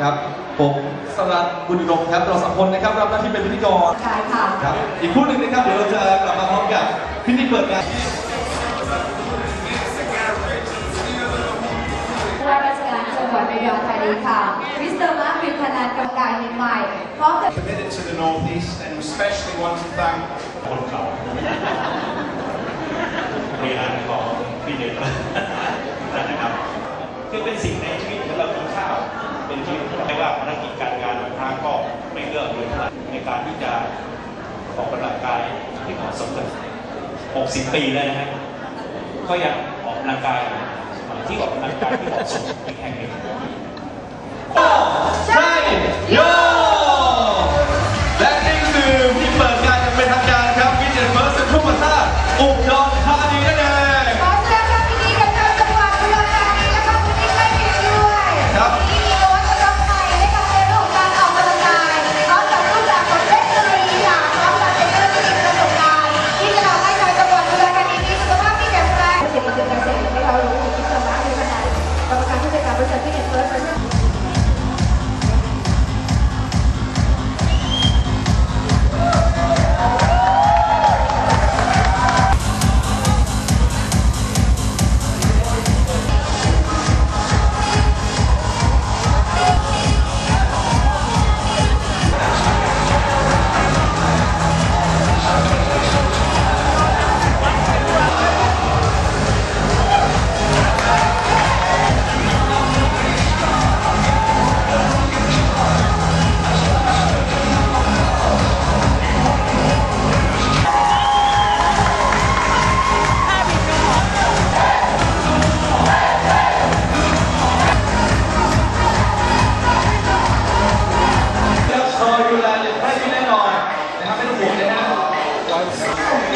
ครับผมสรัตน์บุญอุดมครับเราสองคนนะครับรับหน้าที่เป็นพิธีกรใช่ค่ะครับอีกคู่หนึ่งนะครับเดี๋ยวเราจะกลับมาพร้อมกับพิธีเปิดงานผู้ว่าราชการจังหวัดระยองธานีค่ะมิสเตอร์มาร์ควิพนันกรรมการใหม่พร้อมกับ committed to the Northeast and especially want to thank คนเขาบริหารของพี่เด็ก การที่จะออกกำลังกายที่เหมาะสมกับ60 ปีแล้วนะฮะก็ยังออกกำลังกายที่ออกกำลังกายที่เหมาะสมอีกแห่งหนึ่ง Yes.